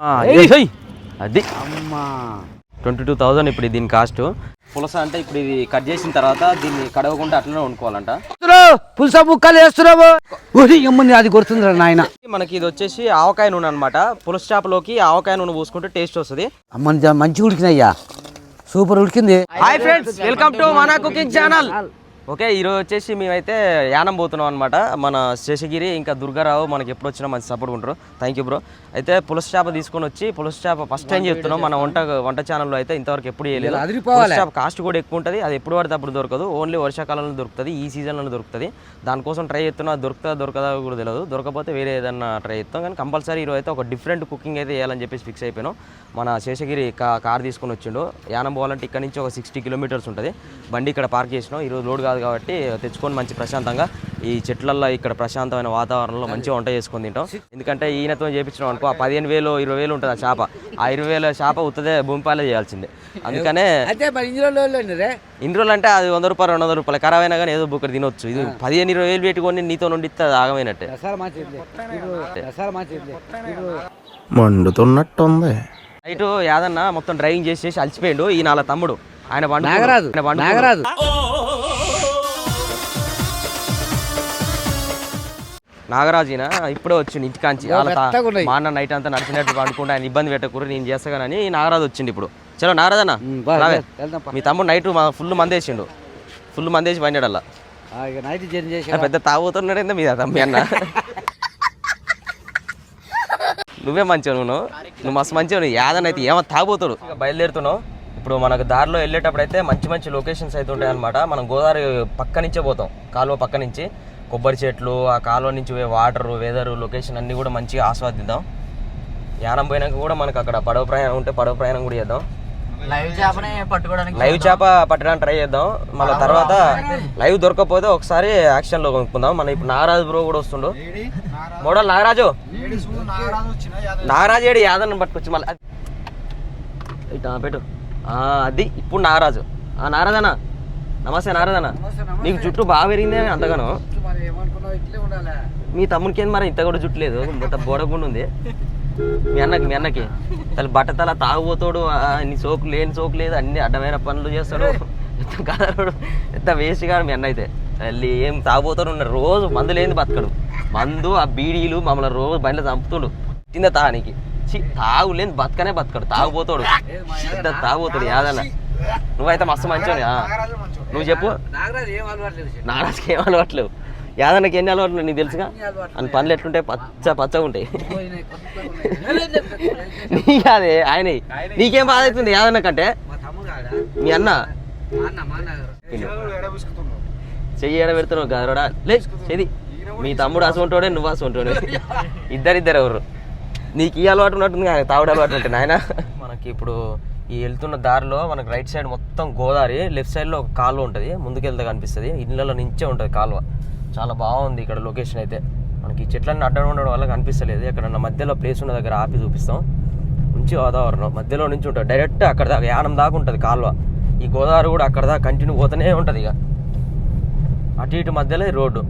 ఆ, ఏయ్, ఏయ్. అది. అమ్మా. ట్వంటీ టూ థౌజండ్ ఇప్పుడు దీని కాస్ట్. పులస అంటే ఇప్పుడు ఇది కట్ చేసిన తర్వాత దీన్ని కడవకుండా అట్లనే వండుకోవాలంట. పులుస ముక్కలు వేస్తున్నావు? అది కొడుతుందిరా నాయన. మనకి ఇది వచ్చేసి ఆవకాయ నూనె అనమాట పులస చేపలోకి ఆవకాయ నూనె పూసుకుంటే టేస్ట్ వస్తుంది. అమ్మ మంచిగా ఉడికినయ్యా సూపర్ ఉడికింది. హాయ్ ఫ్రెండ్స్ వెల్కమ్ టు మన కుకింగ్ ఛానల్. ఓకే ఈరోజు వచ్చేసి మేమైతే యానం పోతున్నాం అనమాట మన శేషగిరి ఇంకా దుర్గారావు మనకి ఎప్పుడు వచ్చినా మంచి సపోర్ట్ ఉంటారు. థ్యాంక్ యూ బ్రో అయితే పులస చేప తీసుకొని వచ్చి పులస చేప ఫస్ట్ టైం చెప్తున్నాం మన వంట వంట ఛానల్లో అయితే ఇంతవరకు ఎప్పుడు చేయలేదు. పులస చేప కాస్ట్ కూడా ఎక్కువ ఉంటుంది. అది ఎప్పుడు పడితే అప్పుడు దొరకదు. ఓన్లీ వర్షాకాలంలో దొరుకుతుంది. ఈ సీజన్లో దొరుకుతుంది. దానికోసం ట్రై చేస్తున్నా దొరుకుతుందా దొరకదా కూడా తెలియదు దొరకపోతే వేరే ఏదన్నా ట్రై చేస్తాం. కానీ కంపల్సరీ ఈరోజు అయితే ఒక డిఫరెంట్ కుకింగ్ అయితే చేయాలని చెప్పేసి ఫిక్స్ అయిపోయాను. మన శేషగిరి కార్ తీసుకొని వచ్చిండు. యానం పోవాలంటే ఇక్కడ నుంచి ఒక సిక్స్టీ కిలోమీటర్స్ ఉంటుంది. బండి ఇక్కడ పార్క్ చేసినాం. ఈరోజు లోడ్ కాదు కాబట్టి తెచ్చుకొని మంచి ప్రశాంతంగా ఈ చెట్లల్లో ఇక్కడ ప్రశాంతమైన వాతావరణంలో మంచిగా వంట చేసుకొని తింటాం. ఎందుకంటే ఈయనతో చేపించినాం అనుకో ఆ పదిహేను వేలు ఇరవై వేలు ఉంటుంది ఆ చేప. ఆ ఇరవై వేల చేప ఉత్తదే భూమిపాలే చేయాల్సిందే. అందుకనే ఇన్ని రోజులు అంటే అది వంద రూపాయలు రెండు వందల రూపాయలు ఖరాబ్ అయినా కానీ ఏదో బుక్కడి తినొచ్చు. ఇది పదిహేను ఇరవై వేలు పెట్టుకొని నీతో నుండి ఆగమైనట్టే. మండుతున్నట్టుంది. నైట్ యాదన్న మొత్తం డ్రైవింగ్ చేసి చేసి అలసిపోయిండు. ఈ నాల తమ్ముడు. ఆయన పండు నాగరాజు. నాగరాజు. నాగరాజున? ఇప్పుడే వచ్చిండు ఇంటికాంచి. వాళ్ళ. మా అన్న నైట్ అంతా నడిచినట్టు పడుకుంటే ఆయన ఇబ్బంది పెట్టకూరు నేను చేస్తాగానని నాగరాజు వచ్చిండు ఇప్పుడు. చలో నాగరాజు అన్న ఉమ్, బా, రావే. వెళ్దాం పా. మీ తమ్ముడు నైట్ ఫుల్ మందేసిండు. ఫుల్ మందేసి పండాడల్లా ఆ, ఇక నైట్ జర్నీ చేసి పెద్ద తాగుతున్నాడు ఏందో మీద తమ్మి అన్న. నువ్వే మంచిగా నువ్వు నువ్వు. మస్తు మంచిగా నువ్వు. యాదన్ అయితే ఏమో తాగుతాడు. బయలుదేరుతున్నావు. ఇప్పుడు మనకు దారిలో వెళ్ళేటప్పుడు అయితే మంచి మంచి లొకేషన్స్ అయితే ఉంటాయి అనమాట మనం గోదావరి పక్క నుంచే పోతాం. కాలువ పక్క నుంచి. కొబ్బరి చెట్లు ఆ కాలువ నుంచి వాటర్ వెదర్ లొకేషన్ అన్నీ కూడా మంచిగా ఆస్వాదిద్దాం. యానం పోయినాక కూడా మనకు అక్కడ పడవ ప్రయాణం ఉంటే పడవ ప్రయాణం కూడా చేద్దాం. లైవ్ చేపనే పట్టుకోవడానికి లైవ్ చేప పట్టడానికి ట్రై చేద్దాం. మళ్ళీ తర్వాత లైవ్ దొరకకపోతే ఒకసారి యాక్షన్లో కొనుక్కుందాం. మన ఇప్పుడు నాగరాజు బ్రో కూడా వస్తుండు. మోడల్ నాగరాజు. నాగరాజు ఏడు యాదన్న పట్టుకొచ్చి మళ్ళీ పెట్టు ఆ, అది ఇప్పుడు నాగరాజు. ఆ నారాజన్న నమస్తే నారాజన్న నీకు జుట్టు బాగా పెరిగిందే అంతగాను? ఇట్లే ఉండాలి? మీ తమ్మునికి ఏంది మరి ఇంత కూడా జుట్టు లేదు? బోడకుండా ఉంది. మీ అన్నకి మీ అన్నకి. తల బట్టతల తాగుపోతాడు ఆ, నీ సోకు లేని సోకు లేదు. అన్ని అడ్డమైన పనులు చేస్తాడు. ఎంత కదడు ఎంత వేస్ట్ కాదు మీ అన్న అయితే. తల్లి ఏం తాగుపోతాడు ఉన్నాడు రోజు మందు లేని బతకడు. మందు ఆ బీడీలు మమ్మల్ని రోజు బండ్లు చంపుతుడు. తింద తానికి. చి తాగు లేని బతకనే బతకడు. తాగుపోతాడు పెద్ద తాగుపోతాడు యాదన్న. నువ్వైతే మస్తు మంచిగా నువ్వు చెప్పు. నాగరాజు ఏం అలవాట్లేవు యాదన్నకి ఎన్ని అలవాట్లు నీకు తెలుసుగా? అని పనులు ఎట్లుంటాయి? పచ్చ పచ్చగా ఉంటాయి. నీ కాదే ఆయన. నీకేం బాధ అవుతుంది యాదన్న కంటే? మా తమ్ముడు కాడా? మీ అన్న? చెయ్యి ఏడ పెడుతున్నావు గదరోడా? లే చెది మీ తమ్ముడు అసంటోడే నువ్వు అసంటోడే ఇద్దరిద్దరు ఎవరు? నీకు ఈ అలవాటు ఉన్నట్టుంది కానీ తావుడు అలవాటు ఉంటుంది నాయన. మనకి ఇప్పుడు ఈ వెళ్తున్న దారిలో మనకి రైట్ సైడ్ మొత్తం గోదావరి లెఫ్ట్ సైడ్లో ఒక కాలువ ఉంటుంది. ముందుకెళ్తే కనిపిస్తుంది. ఇళ్ళలో నుంచే ఉంటుంది కాలువ. చాలా బాగుంది ఇక్కడ లొకేషన్ అయితే. మనకి ఈ చెట్లన్నీ అడ్డం ఉండడం వల్ల కనిపిస్తలేదు. ఎక్కడన్నా మధ్యలో ప్లేస్ ఉన్న దగ్గర ఆపి చూపిస్తాం. మంచి వాతావరణం. మధ్యలో నుంచి ఉంటుంది. డైరెక్ట్ అక్కడ దాకా యానం దాకా ఉంటుంది కాలువ. ఈ గోదావరి కూడా అక్కడ దాకా కంటిన్యూ పోతూనే ఉంటుంది ఇక. అటు ఇటు మధ్యలో రోడ్డు.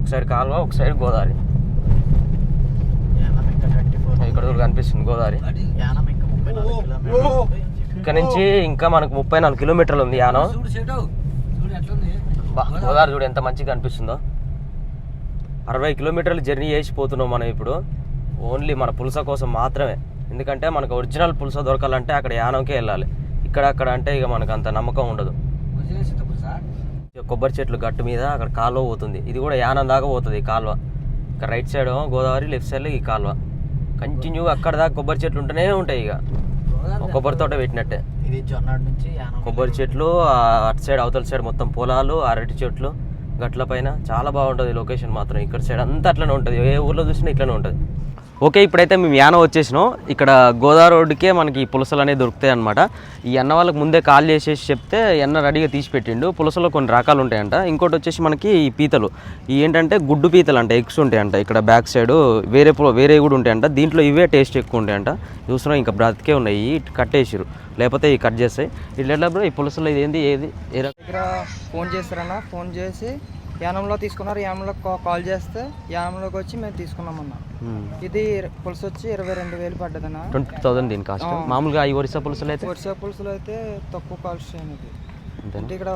ఒక సైడ్ కాలువ ఒక సైడ్ గోదావరి. ఇక్కడ కనిపిస్తుంది గోదావరి. ఇక్కడ నుంచి ఇంకా మనకు ముప్పై నాలుగు కిలోమీటర్లు ఉంది యానం. గోదావరి చూడు ఎంత మంచిగా అనిపిస్తుందో. అరవై కిలోమీటర్లు జర్నీ చేసి పోతున్నాం మనం ఇప్పుడు. ఓన్లీ మన పులస కోసం మాత్రమే. ఎందుకంటే మనకు ఒరిజినల్ పులస దొరకాలంటే అక్కడ యానంకే వెళ్ళాలి. ఇక్కడ అక్కడ అంటే ఇక మనకు అంత నమ్మకం ఉండదు. ఇక కొబ్బరి చెట్లు గట్టు మీద అక్కడ కాలువ పోతుంది. ఇది కూడా యానం దాకా పోతుంది ఈ కాలువ. ఇక్కడ right side Godavari left side ఈ కాలువ. కంటిన్యూ అక్కడ దాకా కొబ్బరి చెట్లు ఉంటూనే ఉంటాయి ఇక. కొబ్బరి తోట పెట్టినట్టే. ఇది జొన్నాడు నుంచి కొబ్బరి చెట్లు అటు సైడ్ అవతల సైడ్ మొత్తం పొలాలు అరటి చెట్లు గట్ల పైన. చాలా బాగుంటుంది లొకేషన్ మాత్రం. ఇక్కడ సైడ్ అంతా అట్లనే ఉంటుంది. ఏ ఊర్లో చూసినా ఇట్లనే ఉంటుంది. ఓకే ఇప్పుడైతే మేము యానం వచ్చేసినాం. ఇక్కడ గోదావరి రోడ్డుకే మనకి పులసలు అనేవి దొరుకుతాయి అనమాట ఈ అన్న వాళ్ళకి ముందే కాల్ చేసేసి చెప్తే ఎన్న అన్న రెడీగా తీసి పెట్టిండు. పులసలో కొన్ని రకాలు ఉంటాయంట. ఇంకోటి వచ్చేసి మనకి ఈ పీతలు. ఈ ఏంటంటే గుడ్డు పీతలు అంట ఎగ్స్ ఉంటాయంట ఇక్కడ బ్యాక్ సైడ్. వేరే వేరే కూడా ఉంటాయంట. దీంట్లో ఇవే టేస్ట్ ఎక్కువ ఉంటాయంట. చూస్తున్నాం ఇంకా బ్రతికే ఉన్నాయి. ఇటు కట్టేసిరు లేకపోతే ఇవి కట్ చేస్తాయి. ఇట్లా బ్రో? ఈ పులసలో ఇది ఏంది? ఏది? ఏ రకం ఫోన్ చేస్తారన్నా. ఫోన్ చేసి యానంలో తీసుకున్నారు. యానంలో కాల్ చేస్తే యానంలోకి వచ్చి మేము తీసుకున్నామన్న ఇది పులుసు వచ్చి ఇరవై రెండు వేలు పడ్డదన్న. ట్వంటీ థౌసండ్ దీని కాస్ట్. మామూలుగా ఈ ఒరిస్సా పులుసులు అయితే? వరుస పులుసులో అయితే తక్కువ కాస్ట్ అంతేనా? అంటే ఇక్కడ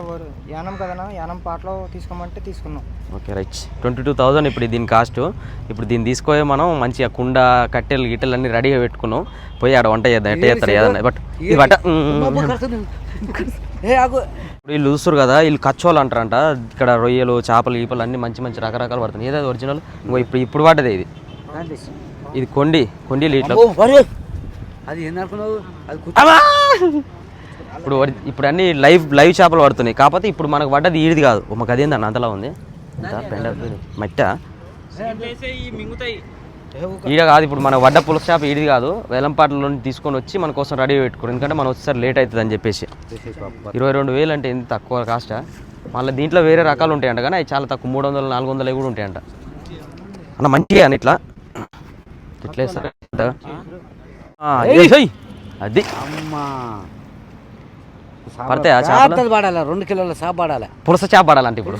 యానం కదనా యానం పాటలో తీసుకోమంటే తీసుకున్నాం. Okay right. Twenty two thousand ఇప్పుడు దీని కాస్ట్. ఇప్పుడు దీన్ని తీసుకొని మనం మంచిగా కుండ కట్టెలు గిట్టెలు అన్ని రెడీగా పెట్టుకున్నాం. పోయి ఆడ వంట చేద్దాం. ఎట్ట చేస్తారు? ఏదన్నా బట్ ఇది ఇప్పుడు వీళ్ళు చూస్తారు కదా వీళ్ళు కచ్చోళ్ళు అంటారంట. ఇక్కడ రొయ్యలు చేపలు ఈపలు అన్ని మంచి మంచి రకరకాలు పడుతున్నాయి. ఏదో ఒరిజినల్ ఇంకో ఇప్పుడు ఇప్పుడు పడ్డది ఇది. ఇది కొండి కొండీలు ఇట్లా అబ్బో, ఒరే. అది ఇప్పుడు ఇప్పుడు అన్ని లైవ్ లైవ్ చేపలు పడుతున్నాయి. కాకపోతే ఇప్పుడు మనకు పడ్డది ఈడిది కాదు. మాకు అదేందన్న అంతలా ఉంది? మట్ట. ఈడ కాదు ఇప్పుడు మన వడ్డ పులస చేప ఈడిది కాదు వేలంపాటలో నుండి తీసుకొని వచ్చి మన కోసం రెడీ పెట్టుకోరు ఎందుకంటే మనం వచ్చేసరి లేట్ అవుతుంది అని చెప్పేసి. ఇరవై రెండు వేలు అంటే ఎంత తక్కువ కాస్టా మళ్ళీ దీంట్లో వేరే రకాలు ఉంటాయంట కానీ అవి చాలా తక్కువ మూడు వందలు నాలుగు వందలు కూడా ఉంటాయంట. అన్న మంచిగా అని ఇట్లా. ఇట్లా వేస్తారా. అది. పడతాయా పడాలి? రెండు కిలోల సాప్ పడాలి? పులస చేప పడాలంటే ఇప్పుడు.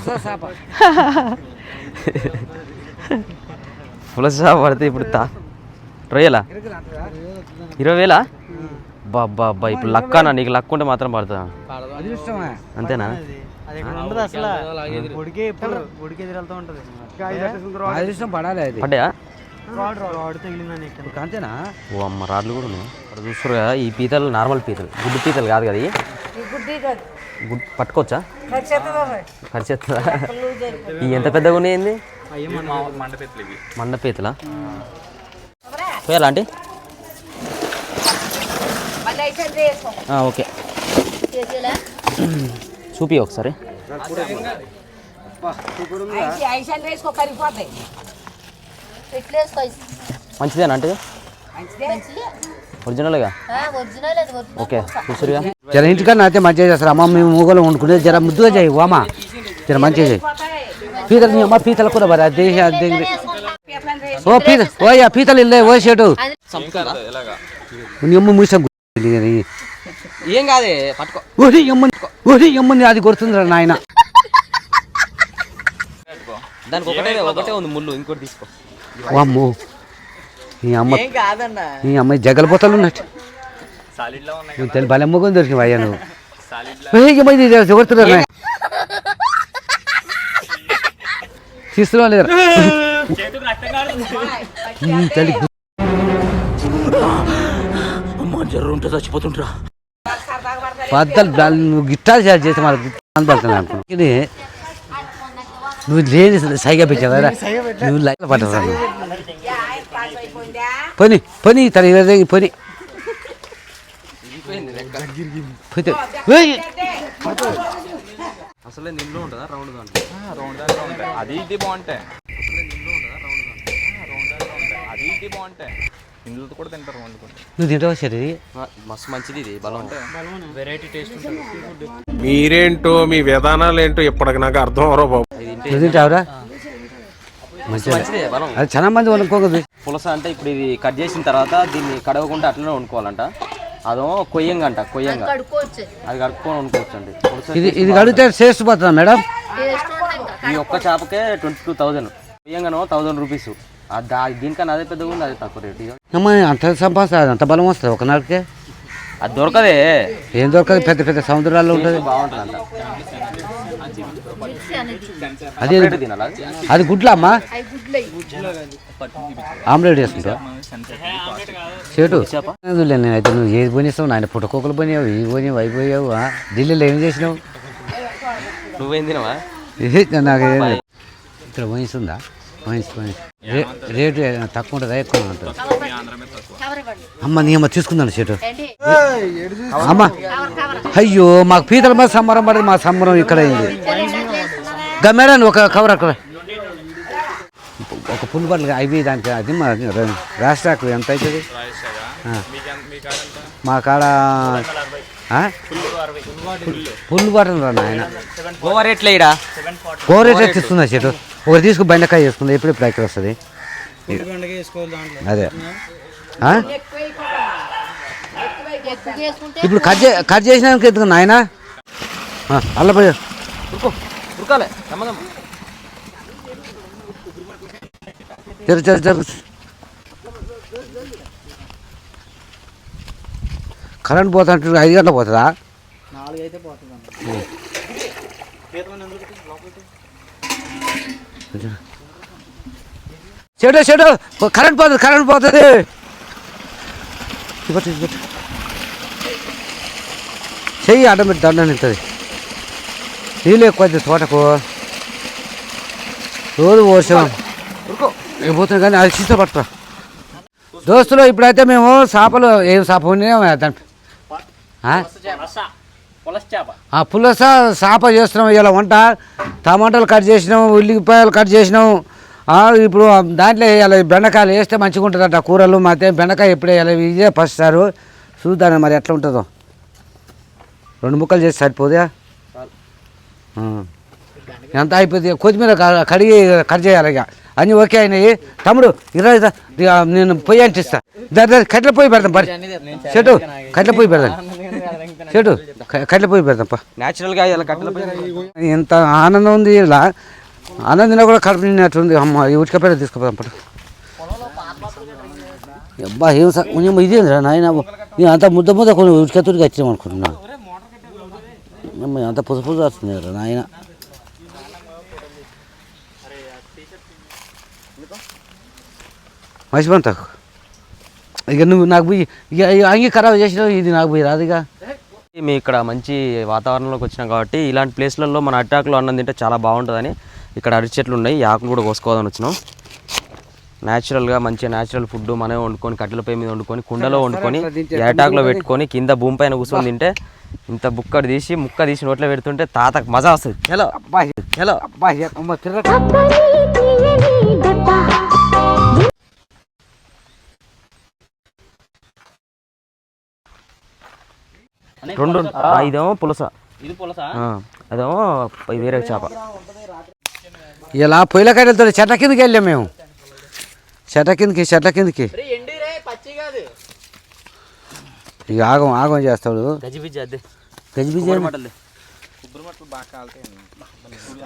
పులస పడితే ఇప్పుడు తా రొయ్యలా ఇరవై వేలా? బాబ్బా అబ్బా ఇప్పుడు లక్ అన్న నీకు లక్ ఉంటే మాత్రం పడుతుందా అది ఇష్టమా. అంతేనా? ఓ అమ్మ రాడ్లు కూడా ఉన్నాయి. చూస్తారు కదా ఈ పీతలు నార్మల్ పీతలు. గుడ్డు పీతలు కాదు కదా గుడ్ పట్టుకోవచ్చా? ఈ ఎంత పెద్దగా ఉన్నాయండి మండ పీతలా పోయాలా ఆంటీ? ఆ, ఓకే. చూపి ఒకసారి. మంచిదేనా అంటే ఒరిజినల్గా? ఒరిజినల్ అది ఒరిజినల్ ఓకే చూసారుగా జర ఇంటికన్నా అయితే మంచిగా చేస్తారు? అమ్మ మేము మూగలు వండుకునేది. జర ముద్దుగా చేయి అమ్మ. జర మంచిగా చేయి. పీతలు నీ అమ్మ పీతల కూడా మరి అది దేశ ఓ పీత ఓయ్యా పీతలు ఇల్లే ఓ షేటు నీ అమ్మ మూసా ఏం కాదే? పట్టుకో. ఓడి ఎమ్మని అది కొడుతుందిరా నాయన. దానికి ఒకటే ఒకటే ఉంది ముళ్ళు ఇంకోటి తీసుకో. అమ్మో. నీ అమ్మ నీ అమ్మాయి జగలపోతలు ఉన్నట్టు. దొరికిన అయ్యా నువ్వు. ఏయ్, తీస్తున్నా లేదా? ఉమ్, తల్లి పద్దలు నువ్వు గిట్టాలు చేయాలి చేసి మరి పడుతున్నాను ఇది నువ్వు లేని సైగా పెట్టావా నువ్వు లైట్ పట్టరా పని పని తన పని! అసలే నిల్లు ఉంటుందా? రౌండ్ దాంట్లో అది ఇది బాగుంటాయి. అది ఇది బాగుంటాయి. ఇందులో కూడా తింటారు వండుకుంటే నువ్వు తింటావా సరే మస్తు మంచిది ఇది. బలం మీరేంటో మీ విధానాలు ఏంటో ఇప్పటికి నాకు అర్థం అవరో బాబు. నువ్వు తింటావురా? చాలా మంది వండుకోకదు పులస అంటే ఇప్పుడు ఇది కట్ చేసిన తర్వాత దీన్ని కడగకుండా అట్లనే వండుకోవాలంట. అదో కొయ్యంగా అంట కొయ్యంగా. అది కడుక్కొని వండుకోవచ్చు అండి ఇది ఇది కడిగితే టేస్ట్ పోతుందా మేడం? ఈ ఒక్క చేపకే ట్వంటీ టూ థౌజండ్ కొయ్యంగానో థౌజండ్ రూపీస్ దీనికన్నా అదే పెద్దగా ఉంది అదే తక్కువ రేట్. అంత సంపాదిస్తుంది అంత బలం వస్తుంది ఒక నాటికే అది దొరకదే. ఏం దొరకదు పెద్ద పెద్ద సముద్రాల్లో ఉంటుంది. అనేది. అదే అది గుడ్లా అమ్మా? అవి గుడ్లయి ఆమ్లెట్ వేసుకుంటా చేటు అదిలే నేనైతే నువ్వు ఏది పోనిస్తావు? నాయన పుట్టకోకలు పోయావు ఇవి పోయావు అవి పోయావు ఆ? ఢిల్లీలో ఏం చేసినావు? నువ్వేం తినవా? నాకు. ఇక్కడ పోయిస్తుందా రేటు తక్కువ ఉంటుందా? ఎక్కువ ఉంటుంది అమ్మ నీ అమ్మ తీసుకుందాను చేటు ఏంటి అమ్మ అయ్యో మాకు పీతల మీద సంబరం పడదు మా సంబరం ఇక్కడ అయింది. మేడం ఒక కవర్ అక్కడ. ఒక పుల్లు బట్టలు అవి దానికి అది మా రాష్ట్రాకు ఎంత అవుతుంది. మా కాడ ఆ? పుల్లు బట్టలు రా నాయన. గోవా రేట్లే ఇడా కోరేట్ ఎత్తిస్తుందా చెట్టు? ఒకటి తీసుకు బెండకాయ చేసుకుందా? ఎప్పుడు ఇప్పుడు ఎక్కడ వస్తుంది? అదే. ఇప్పుడు కట్ చే కట్ చేసినాక ఎత్తుకు నాయన? అల్లపోయి ఉరుకో. ఉరకాలే. జర జర జర. కరెంట్ పోతా అంటే ఐదు గంటల పోతుందా? చెడు షెడో కరెంట్ పోతుంది కరెంట్ పోతుంది. చెయ్యి అడ్డం పెట్టి దండం నింతుంది నీళ్ళు ఎక్కువ తోటకు. రోజు పోసాం పోతుంది కానీ అది చీత పట్టుకో దోస్తులు ఇప్పుడైతే మేము చేపలు ఏం చేప ఉన్నాయో దాని పులస చేప చేస్తున్నాం ఇలా వంట. టమాటాలు కట్ చేసినాం ఉల్లిపాయలు కట్ చేసినాం. ఇప్పుడు దాంట్లో వేయాలి బెండకాయలు వేస్తే మంచిగా ఉంటుందట కూరలు మాతే బెండకాయ ఎప్పుడు వేయాలి ఇదే ఫస్ట్ సారు. చూద్దాం మరి ఎట్లా ఉంటుందో. రెండు ముక్కలు చేసి సరిపోదా. ఎంత అయిపోతుంది? కొత్తిమీర కడిగి కట్ చేయాలి ఇక. అన్నీ ఓకే అయినాయి. తమ్ముడు ఇరా నేను పొయ్యి అంటిస్తా. దా, దా, కట్టెల పొయ్యి పెడదాం పరి చెట్టు కట్టెల పొయ్యి పెడదాం. చెట్టు క- కట్టెల పొయ్యి పెడదాం పా న్యాచురల్గా ఇలా కట్టెల ఎంత ఆనందం ఉంది ఇలా. ఆనందిన కూడా కడుపు నిన్నట్టుంది అమ్మ ఈ ఉచికపేట తీసుకుపోదాం పట్టు అబ్బా ఏం కొంచెం ఇదేంద్రా నాయన? నేను అంత ముద్ద ముద్ద కొన్ని ఉచికతుడికి వచ్చాం అనుకుంటున్నా. అమ్మ, అంత పుస పుస వస్తుంది నాయన. మర్చిపోను తక్కువ ఇక నువ్వు నాకు పోయి ఇక ఇక అంగి ఖరాబ్ చేసినావు ఇది నాకు పోయి రాదుగా మీ ఇక్కడ మంచి వాతావరణంలోకి వచ్చినాం కాబట్టి ఇలాంటి ప్లేస్లలో మన అరిటాకులో అన్నం తింటే చాలా బాగుంటుందని ఇక్కడ అరటి చెట్లు ఉన్నాయి ఈ ఆకులు కూడా కోసుకోవాలని వచ్చినాం. న్యాచురల్గా మంచి న్యాచురల్ ఫుడ్ మనమే వండుకొని కట్టెలపై మీద వండుకొని కుండలో వండుకొని ఈ అరిటాకులో పెట్టుకొని కింద భూమి పైన కూర్చొని తింటే ఇంత బుక్క తీసి ముక్క తీసి నోట్లో పెడుతుంటే తాతకు మజా వస్తుంది. హలో. హలో. రెండు ఇదేమో పులస. ఇది పులస? ఆ, అదేమో వేరే చేప. ఇలా పొయ్యిల కట్టెలతో చెట్ల కిందకి వెళ్ళాం మేము. చెట్ల కిందకి చెట్ల కిందకి. ఎండి రే పచ్చి కాదు. ఇక ఆగం ఆగం చేస్తాడు. గజిబిజి అదే గజిబిజి మటల్ది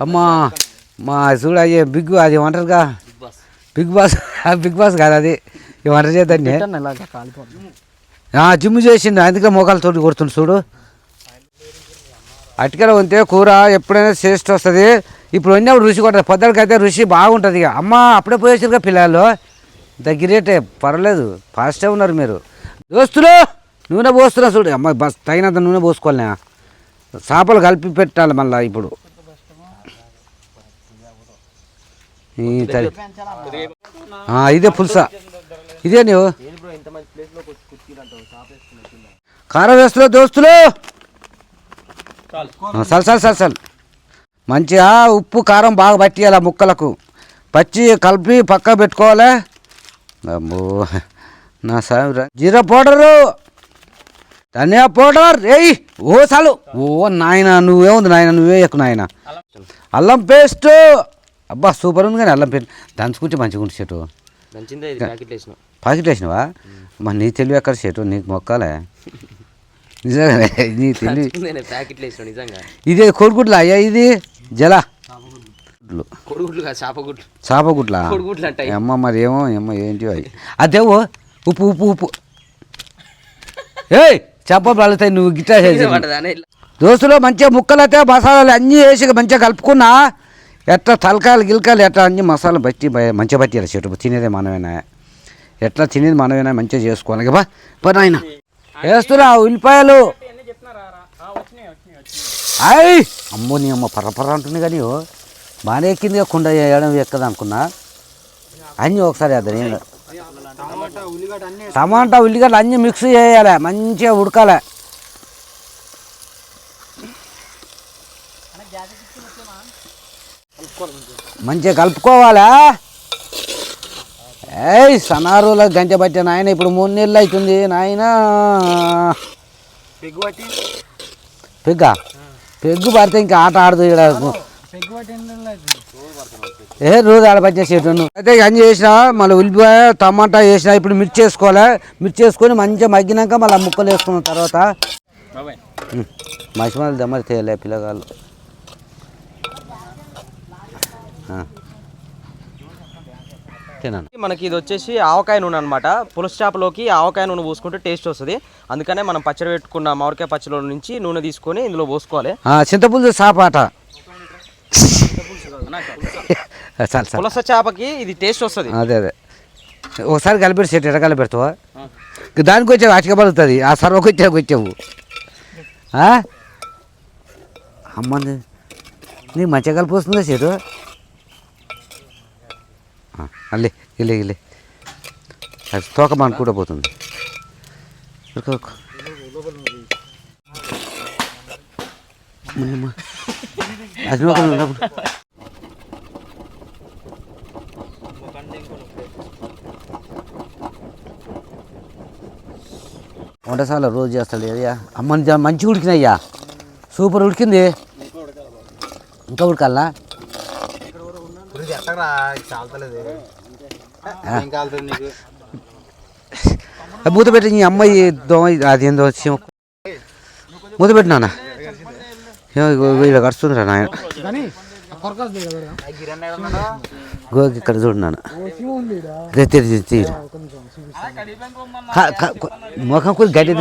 అమ్మా మా చూడు అయ్యే బిగ్ అది వంటరుగా? Big boss. బిగ్ బాస్ కాదు అది. ఈ వంట కాలిపోతుంది. జిమ్ చేసిండు. అందుకే మోకాలతోటి కొడుతుంది చూడు. అటుకల ఉంటే కూర ఎప్పుడైనా టేస్ట్ వస్తుంది. ఇప్పుడు ఉన్నప్పుడు రుచి కొట్టదు. పొద్దుకైతే రుచి బాగుంటుంది ఇక. అమ్మ అప్పుడే పోయేసారుగా పిల్లలు. దగ్గరేటే పర్వాలేదు ఫాస్టే ఉన్నారు మీరు. దోస్తులు నూనె పోస్తున్నా చూడు. అమ్మ బస్ తగినంత నూనె పోసుకోవాలనే. చేపలు కలిపి పెట్టాలి మళ్ళీ ఇప్పుడు. ఇదే పులుసా. ఇదే నువ్వు కారం వేస్తున్నా దోస్తులు. చాలు. చాలు చాలు చాలు మంచిగా ఉప్పు కారం బాగా పట్టియాలి ముక్కలకు. పచ్చి కలిపి పక్క పెట్టుకోవాలి. అమ్మో నా సామి జీరా పౌడరు. ధనియా పౌడర్. ఏయ్ ఓ చాలు ఓ నాయన నువ్వేముంది నాయన నువ్వే ఎక్కువ నాయన. అల్లం పేస్ట్. అబ్బా సూపర్ ఉంది కానీ అల్లం పేస్ట్. దంచుకుంటే మంచిగా ఉంటుంది చెట్టు ప్యాకెట్ వేసినవా. మరి నీ తెలివి ఎక్కడ చెట్టు నీకు మొక్కాలే. నిజంగానే నీ తెలివి నేను ప్యాకెట్లు వేసినాం నిజంగా. ఇదే కోడిగుడ్లా అయ్యా ఇది? జల. గుడ్లు కొడుగుడ్లు అమ్మ మరి ఏమో అమ్మ ఏంటి అవి. అదేవో ఉప్పు ఉప్పు ఉప్పు. ఏయ్ చేప పలుతాయి నువ్వు గిట్టా చేసి. దోస్తులో మంచిగా ముక్కలు అయితే మసాలాలు అన్నీ వేసి మంచిగా కలుపుకున్నా ఎట్లా తలకాయలు గిలకాయలు ఎట్లా అన్ని మసాలా బట్టి మంచిగా పట్టారు చెట్టు తినేదే మనమేనా ఎట్లా తినేది మనమేనా మంచిగా చేసుకోవాలి. బా పని ఆయన వేస్తున్నా ఉల్లిపాయలు. అయ్ అమ్మో నీ అమ్మ పర్ర పర్ర అంటుంది కానీ. బాగానే ఎక్కింది ఇక కుండ వేయడం ఎక్కదు అనుకున్నా. అన్నీ ఒకసారి వేద్దాం ఏం కాదు. టమాటా ఉల్లిగడ్డ అన్నీ మిక్స్ చేయాలి మంచిగా ఉడకాలి. మంచిగా కలుపుకోవాలా? ఏయ్ సనారులో గంట పట్టే నాయన ఇప్పుడు మూడు నెలలు అవుతుంది నాయన. పెగ్గా పెగ్గు? పడితే ఇంకా ఆట ఆడదు ఈడ. ఏ రోజు ఆడపచ్చే చెట్టు అయితే అన్ని చేసిన మళ్ళీ ఉల్లిపాయ టమాటా వేసిన ఇప్పుడు మిర్చి వేసుకోవాలి మిర్చి వేసుకొని మంచిగా మగ్గినాక మళ్ళీ ముక్కలు వేసుకున్న తర్వాత మసిమాలు దమ్మరి తేలే పిల్లగాళ్ళు. తినను మనకి ఇది వచ్చేసి ఆవకాయ నూనె అనమాట పులుసు చేపలోకి ఆవకాయ నూనె పోసుకుంటే టేస్ట్ వస్తుంది. అందుకనే మనం పచ్చడి పెట్టుకున్న మామిడికాయ పచ్చడిలో నుంచి నూనె తీసుకొని ఇందులో పోసుకోవాలి. చింతపులుసు సాపాట పులస చేపకి ఇది టేస్ట్ వస్తుంది. అదే అదే. ఒకసారి కలిపెట్టి సెట్ ఎట్లా కలిపెడతావా దానికి వచ్చావు అటిక పలుకుతుంది. ఆ సర్వకు వచ్చావు. వచ్చావు? అమ్మ నీ- నీకు మంచిగా కలిపి వస్తుందా సెటు? అల్లే ఇల్లే ఇల్లే. అది తోక మన కూడా పోతుంది. అది వంటసాల రోజు చేస్తాడు అయ్యా. అమ్మ మంచిగా ఉడికినయ్యా. సూపర్ ఉడికింది. ఇంకా ఉడకాలా? ఏం కాలుతుంది నీకు? ఆ, మూత పెట్టి నీ అమ్మాయి దోమ అది ఏందో చీమ. మూత పెట్టినా వీళ్ళు కడుస్తుందిరా నాయన. గో ఇక్కడ చూడు నాన్న. రే, తెరి, తెరి, ముఖం కొద్ది గడ్డి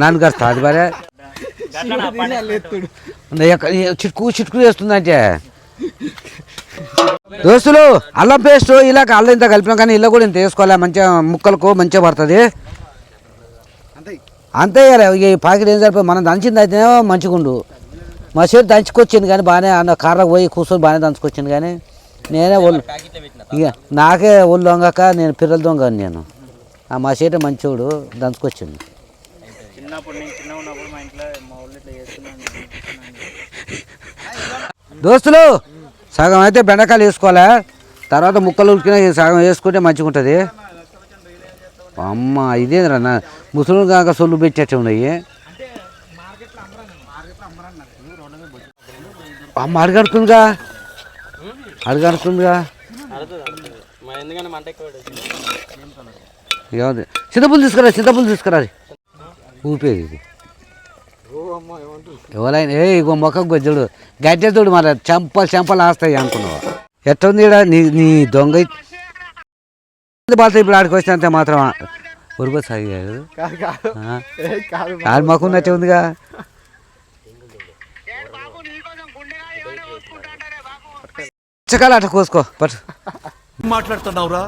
నాన్న బారే చిట్కు చిట్కు చేస్తుందంటే. దోస్తులు అల్లం పేస్ట్ ఇలా అల్లం ఇంత కలిపినాం కానీ ఇలా కూడా ఇంత వేసుకోవాలి? మంచిగా ముక్కలకు మంచిగా పడుతుంది. అంతే. కదా ఈ పాకెట్ ఏం సరిపోయి మనం దంచింది అయితేనే మంచిగా ఉండు మా చేతి దంచుకొచ్చింది కానీ బాగానే అన్న కార్లకు పోయి కూర్చొని బాగానే దంచుకొచ్చింది కానీ. నేనే ఒళ్ళు ఇక నాకే ఒళ్ళు దొంగక నేను పిల్లల దొంగ నేను. ఆ మా చేతి మంచోడు దంచుకొచ్చింది దోస్తులు సగం అయితే బెండకాయలు వేసుకోవాలి? తర్వాత ముక్కలు ఉడికిన సగం వేసుకుంటే మంచిగా ఉంటుంది అమ్మ ఇదేంద్రా నా ముసలు కాక సొల్లు పెట్టేట్టు ఉన్నాయి. అమ్మ అడగడుతుందిగా. ఎక్కువ ఏముంది? చింతపులు తీసుకురా చింతపులు తీసుకురా. ఊపేది ఇది. ఎవరైనా ఏ ఇగో మొక్క గొజ్జుడు గడ్డెతుడు మరి చెంపలు చెంపలు ఆస్తాయి అనుకున్నావా? ఎట్టుంది నీ నీ దొంగ బాగా ఇప్పుడు ఆడికి వచ్చినంతే మాత్రం ఉరుగు సాగాడు కాదు ఆడి మొక్క ఉన్నట్టే ఉందిగా. పుచ్చకాయలు అట్ట కోసుకో పట్టు మాట్లాడుతున్నావురా?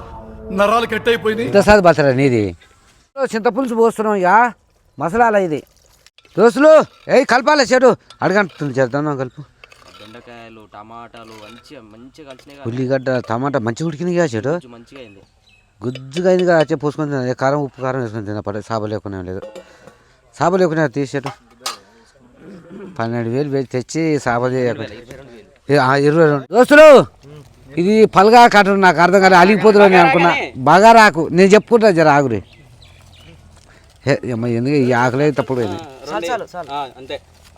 నరాలు కట్ అయిపోయినాయి ఇంతసారి బతరా నీది చింతపులుసు పోస్తున్నాం ఇక మసలాల ఇది? దోస్తులు ఏ కలపాలి చెడు. అడగంటుంది చేద్దాం కలుపు. బెండకాయలు టమాటాలు మంచిగా మంచిగా కలిసినాయి ఉల్లిగడ్డ టమాటా మంచిగా ఉడికింది కదా చెడు మంచిగా అయింది. గుజ్జుగా అయింది కదా వచ్చి పోసుకొని కారం ఉప్పు కారం వేసుకొని తిన పడే సాబ లేకునే లేదు. సాబ లేకునే తీసేటు పన్నెండు వేలు వేలు తెచ్చి సాబ చేయకుండా ఇరవై రెండు. దోస్తులు ఇది పల్గా కట్టరు నాకు అర్థం కాదు అలిగిపోతున్నా నేను అనుకున్నా. బాగా రాకు నేను చెప్పుకుంటా జర ఆగురి. ఎందుకు ఈ ఆకలే తప్పుడు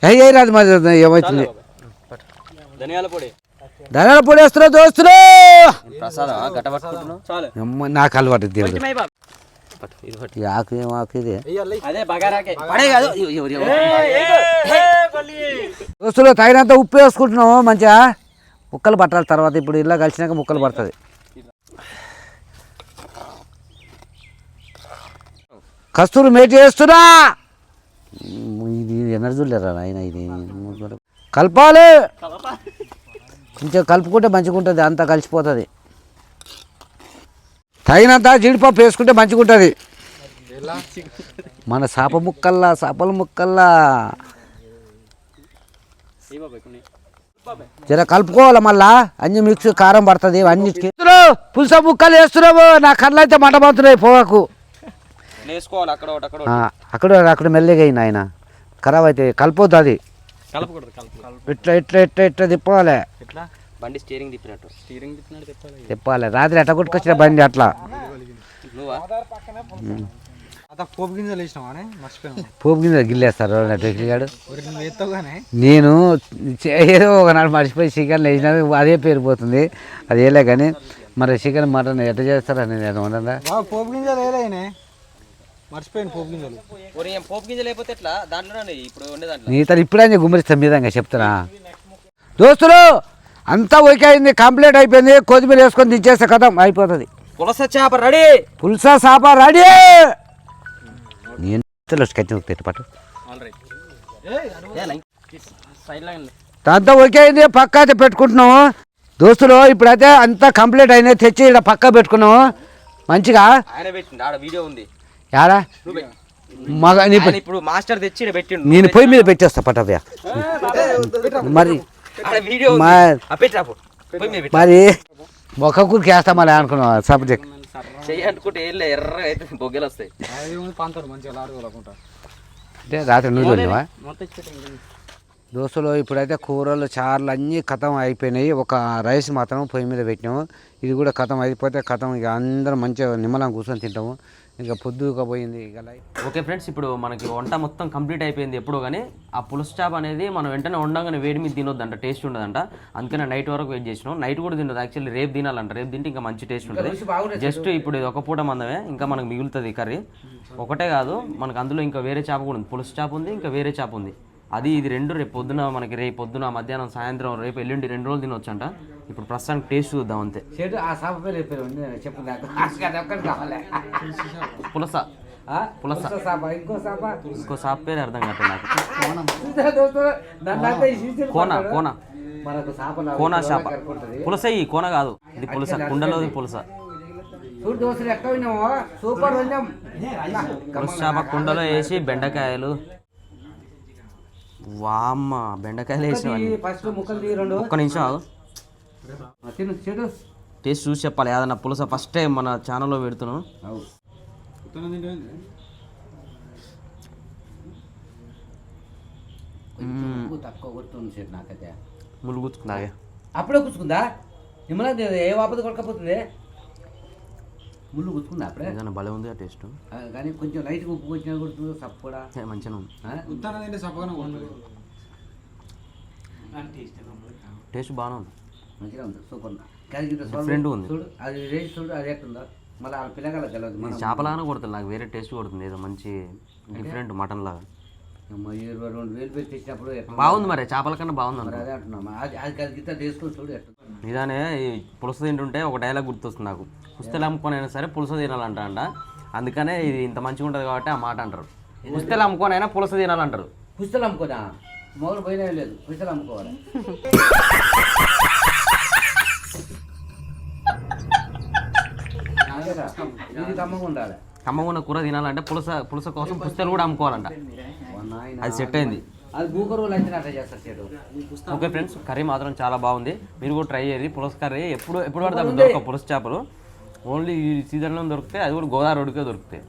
ఏ రాదు మరి ఏమవుతుంది ధనియాల పొడి. వేస్తున్నా దోస్తులు! నాకు అలవాటు దేవుడు ఇది ఆకు ఏం ఆకు ఇది. దోస్తులు తగినంత ఉప్పు వేసుకుంటున్నాము మంచిగా. ముక్కలు పట్టాలి తర్వాత ఇప్పుడు ఇలా కలిసినాక ముక్కలు పడుతుంది. కస్తూరి మేటి వేస్తున్నా. ఉమ్, ఇది ఎనర్జీ లేరా నాయన ఇది? కలపాలి. కొంచెం కలుపుకుంటే మంచిగా ఉంటుంది అంతా కలిసిపోతుంది. తగినంత జీడిపప్పు వేసుకుంటే మంచిగా ఉంటుంది మన చేప ముక్కల్లా చేపల ముక్కల్లా. జర కలుపుకోవాలి మళ్ళా? అన్ని మిక్స్ కారం పడుతుంది అన్నిటికి పులుస ముక్కలు వేస్తున్నావు నా కళ్ళు అయితే మంట పడుతున్నాయి పోవకు. అక్కడ అక్కడ మెల్లగా అయిన ఆయన. ఖరాబ్ అయితే కలిపోద్దు అది. ఇట్లా ఇట్లా ఇట్లా ఇట్లా తిప్పాలి. బండి స్టీరింగ్ తిప్పినట్టు. స్టీరింగ్ తిప్పినట్టు తిప్పాలి తిప్పాలి రాత్రి ఎట్లా కొట్టుకొచ్చిన బండి అట్లా. పోపు గింజలు మర్చిపోయాను పోపు గిల్లేస్తారు గాడు? మరి నువ్వు ఎత్తావుగానే? నేను ఏదో ఒకనాడు మర్చిపోయి చికెన్ వేసినా అదే పేరు పోతుంది. అది వేయలే కానీ మరి చికెన్ మటన్ ఎట్లా చేస్తారని నేను ఉండదా పోపు గింజలు వేయలేనే మర్చిపోయాను పోపు గింజలు. పోపు గింజలు లేకపోతే ఎట్లా? దాంట్లోనే ఇప్పుడు ఉండే దాంట్లో. నీ తను ఇప్పుడే గుమ్మరిస్తాం మీదంగా చెప్తారా దోస్తులు! అంతా ఓకే అయింది కంప్లీట్ అయిపోయింది కొత్తిమీర వేసుకొని దించేస్తే కథం అయిపోతుంది. పులస చేప రెడీ! పుల్సా సాపా రెడీ! నేను పట్టు అంతా ఓకే అయింది పక్క అయితే పెట్టుకుంటున్నాము దోస్తులు ఇప్పుడైతే అంతా కంప్లీట్ అయింది తెచ్చి ఇక్కడ పక్క పెట్టుకున్నాము మంచిగా? వీడియో ఉంది. యారా. మగ ఇప్పుడు మాస్టర్ తెచ్చి నేను పొయ్యి మీద పెట్టేస్తా పట్టవ్యా? మరి వీడియో మరి మొక్కకు వేస్తా మళ్ళీ అనుకున్నాం సబ్జెక్ట్. చెయ్యి అనుకుంటే ఏం అయితే బొగ్గలు వస్తాయి. అంటే రాత్రి నువ్వు వెళ్ళివా దోస్తులు ఇప్పుడైతే కూరలు చారులు అన్నీ కథం అయిపోయినాయి. ఒక రైస్ మాత్రం పొయ్యి మీద పెట్టినాము. ఇది కూడా కథం అయిపోతే కథం ఇక అందరం మంచిగా నిమ్మలం కూర్చొని తింటాము. ఇక పొద్దుగా పోయింది ఇక ఓకే ఫ్రెండ్స్ ఇప్పుడు మనకి వంట మొత్తం కంప్లీట్ అయిపోయింది ఎప్పుడో కానీ ఆ పులుసు చాప్ అనేది మనం వెంటనే వండగానే వేడి మీద తినొద్దంట టేస్ట్ ఉండదంట. అందుకనే నైట్ వరకు వెయిట్ చేసినాం. నైట్ కూడా తినదు యాక్చువల్లీ రేపు తినాలంట. రేపు తింటే ఇంకా మంచి టేస్ట్ ఉంటుంది. జస్ట్ ఇప్పుడు ఇది ఒక పూట మందమే ఇంకా మనకు మిగులుతుంది కర్రీ. ఒకటే కాదు మనకు అందులో ఇంకా వేరే చేప కూడా ఉంది. పులుసు చేప ఉంది ఇంకా వేరే చేప ఉంది. అది ఇది రెండు రేపు పొద్దున మనకి రేపు పొద్దున మధ్యాహ్నం సాయంత్రం రేపు ఎల్లుండి రెండు రోజులు తినొచ్చంట. ఇప్పుడు ప్రస్తుతానికి టేస్ట్ చూద్దాం అంతే. చెడు ఆ సాప పేరు చెప్పు పులస? పులస. ఇంకో సాప? ఇంకో సాప్ పేరు అర్థం కావట్లేదు నాకు. కోన. కోన. కోన చేప పులస ఈ కోన కాదు. ఇది పులస కుండలోది పులస. చూడు ఎక్కడ సూపర్ విన్నాం పులస చేప కుండలో వేసి బెండకాయలు వామ్మ బెండకాయలు వేసినవన్నీ ఫస్ట్ ముక్కలు తీ రెండు. ఒక్క నిమిషం ఆగు. ఆ, తిను చెడు టేస్ట్ చూసి చెప్పాలి ఏదన్నా పులస? ఫస్ట్ టైం మన ఛానల్లో పెడుతున్నాం. తక్కువ గుర్తుంది చెడు నాకైతే. గుచ్చుకుందాగే అప్పుడే గుచ్చుకుందా? నిమ్మలా ఏ వాపద కొడకపోతుంది. ముళ్ళు గుచ్చుకుందా అప్పుడే. ఏదైనా భలే ఉంది ఆ టేస్ట్. కానీ కొంచెం లైట్గా ఉప్పు వచ్చినా కొడుతుంది సప్పు కూడా. మంచిగా ఉంది. సప్పగానే ఉంటుంది టేస్ట్ బాగానే ఉంది. మంచిగా ఉంది సూపర్ Different ఉంది. చూడు అది రేసి చూడు అది ఎట్టుందా. మళ్ళీ ఆ పిల్లగాళ్ళకి తెలియదు చేపలాగానే కొడుతుంది నాకు వేరే టేస్ట్ కొడుతుంది. ఏదో మంచి డిఫరెంట్ మటన్ లాగా. రెండు వేలు బాగుంది మరి చేపల కన్నా బాగుంది అదే అంటున్నాం అది అది కలిసి గిత్త తీసుకొని చూడు ఎట్లా. ఇదానే ఈ పులుసు తింటుంటే ఒక డైలాగ్ గుర్తొస్తుంది నాకు. పుస్తలు అమ్ముకొని అయినా సరే పులుసు తినాలంట అంట. అందుకనే ఇది ఇంత మంచిగా ఉంటుంది కాబట్టి ఆ మాట అంటారు. పుస్తలు అమ్ముకొని అయినా పులుసు తినాలంటారు. పుస్తలు అమ్ముకోదా మొగలు పోయినా లేదు పుస్తలు అమ్ముకోవాలి కమ్మగా ఉండాలి. కూర తినాలంటే పులస పులస కోసం పుస్తలు కూడా అమ్ముకోవాలంట. అది సెట్ అయింది. అది భూకరువులు అయితే అట్లా చేస్తారు చెడు. ఓకే ఫ్రెండ్స్ కర్రీ మాత్రం చాలా బాగుంది. మీరు కూడా ట్రై చేయండి. పులస కర్రీ ఎప్పుడు ఎప్పుడు పడితే అప్పుడు దొరకవు పులస చేపలు. ఓన్లీ ఈ సీజన్లో దొరికితే అది కూడా గోదావరి రోడ్డుకే దొరుకుతాయి.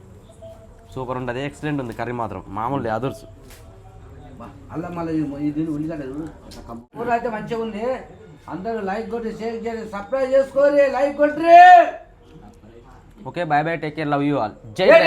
సూపర్ ఉంటుంది. ఎక్సలెంట్ ఉంది కర్రీ మాత్రం. మామూలు అదర్స్. అలా మళ్ళీ ఉల్లిగడ్డ అయితే మంచిగా ఉంది. అందరూ లైక్ కొట్టి షేర్ చేయండి. సబ్స్క్రైబ్ చేసుకోరి లైక్ కొట్టి okay bye bye take care love you all జై జై